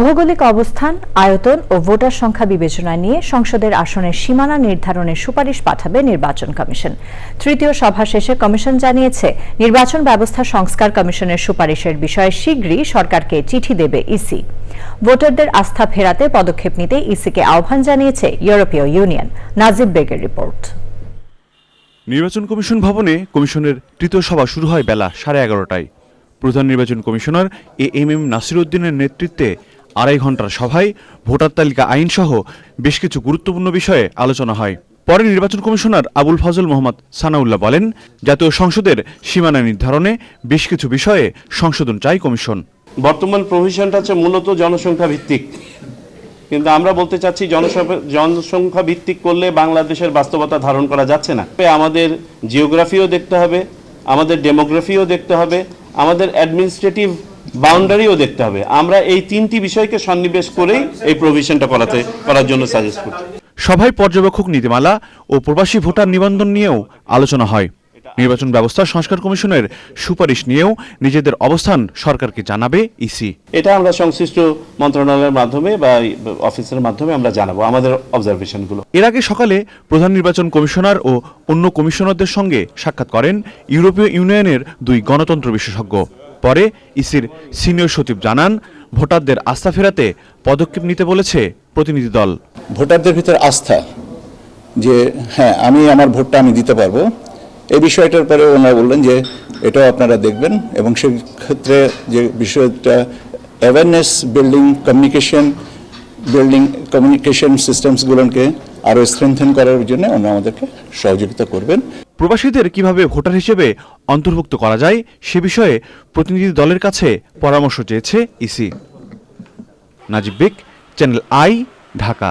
ভৌগোলিক অবস্থান, আয়তন ও ভোটার সংখ্যা বিবেচনা নিয়ে সংসদের আসনের সীমানা নির্ধারণের সুপারিশ পাঠাবে নির্বাচন কমিশন। তৃতীয় সভা শেষে কমিশন জানিয়েছে, নির্বাচন ব্যবস্থা সংস্কার কমিশনের সুপারিশের বিষয়ে শীঘ্রই সরকারকে চিঠি দেবে ইসি। ভোটারদের আস্থা ফেরাতে পদক্ষেপ নিতে ইসিকে আহ্বান জানিয়েছে ইউরোপীয় ইউনিয়ন। নাজিব বেগের রিপোর্ট। নির্বাচন কমিশন ভবনে কমিশনের তৃতীয় সভা শুরু হয় বেলা সাড়ে এগারোটায়। প্রধান নির্বাচন কমিশনার এ এম এম নাসিরুদ্দিনের নেতৃত্বে আড়াই ঘণ্টার সভায় ভোটার তালিকা আইন সহ বেশ কিছু গুরুত্বপূর্ণ বিষয়ে আলোচনা হয়। পরে নির্বাচন কমিশনার আবুল ফজল মোহাম্মদ সানাউল্লাহ বলেন, জাতীয় সংসদের সীমানা নির্ধারণে বেশ কিছু বিষয়ে সংশোধন চাই কমিশন। বর্তমান প্রভিশনটা হচ্ছে মূলত জনসংখ্যা ভিত্তিক। কিন্তু আমরা বলতে চাচ্ছি জনসংখ্যা ভিত্তিক করলে বাংলাদেশের বাস্তবতা ধারণ করা যাচ্ছে না। আমাদের জিওগ্রাফিও দেখতে হবে, আমাদের ডেমোগ্রাফিও দেখতে হবে, আমাদের অ্যাডমিনিস্ট্রেটিভ বাউন্ডারিও দেখতে হবে। আমরা এই তিনটি বিষয়কে সন্নিবেশ করেই এই প্রভিশনটা করাতে করার জন্য সাজেস্ট করছি। সভায় পর্যবেক্ষক নীতিমালা ও প্রবাসী ভোটার নিবন্ধন নিয়েও আলোচনা হয়। নির্বাচন ব্যবস্থা সংস্কার কমিশনের সুপারিশ নিয়েও নিজেদের অবস্থান সরকারকে জানাবে ইসি। এটা আমরা সংশ্লিষ্ট মন্ত্রণালয়ের মাধ্যমে বা অফিসের মাধ্যমে আমরা জানাব আমাদের অবজারভেশনগুলো এর আগে সকালে প্রধান নির্বাচন কমিশনার ও অন্য কমিশনারদের সঙ্গে সাক্ষাৎ করেন ইউরোপীয় ইউনিয়নের দুই গণতন্ত্র বিশেষজ্ঞ। পরে ইসির সিনিয়র সচিব জানান, ভোটারদের আস্থা ফেরাতে পদক্ষেপ নিতে বলেছে প্রতিনিধি দল। ভোটারদের ভিতর আস্থা যে হ্যাঁ আমি আমার ভোটটা আমি দিতে পারব। এই বিষয়টার পরে ওনারা বললেন যে, এটাও আপনারা দেখবেন এবং সেই ক্ষেত্রে যে বিষয়টা awareness building communication building communication সিস্টেমসগুলোকে আরও স্ট্রেংথেন করার জন্য ওনারা আমাদেরকে সহযোগিতা করবেন। প্রবাসীদের কীভাবে ভোটার হিসেবে অন্তর্ভুক্ত করা যায় সে বিষয়ে প্রতিনিধি দলের কাছে পরামর্শ চেয়েছে EC. Nazib Beg, channel I, Dhaka.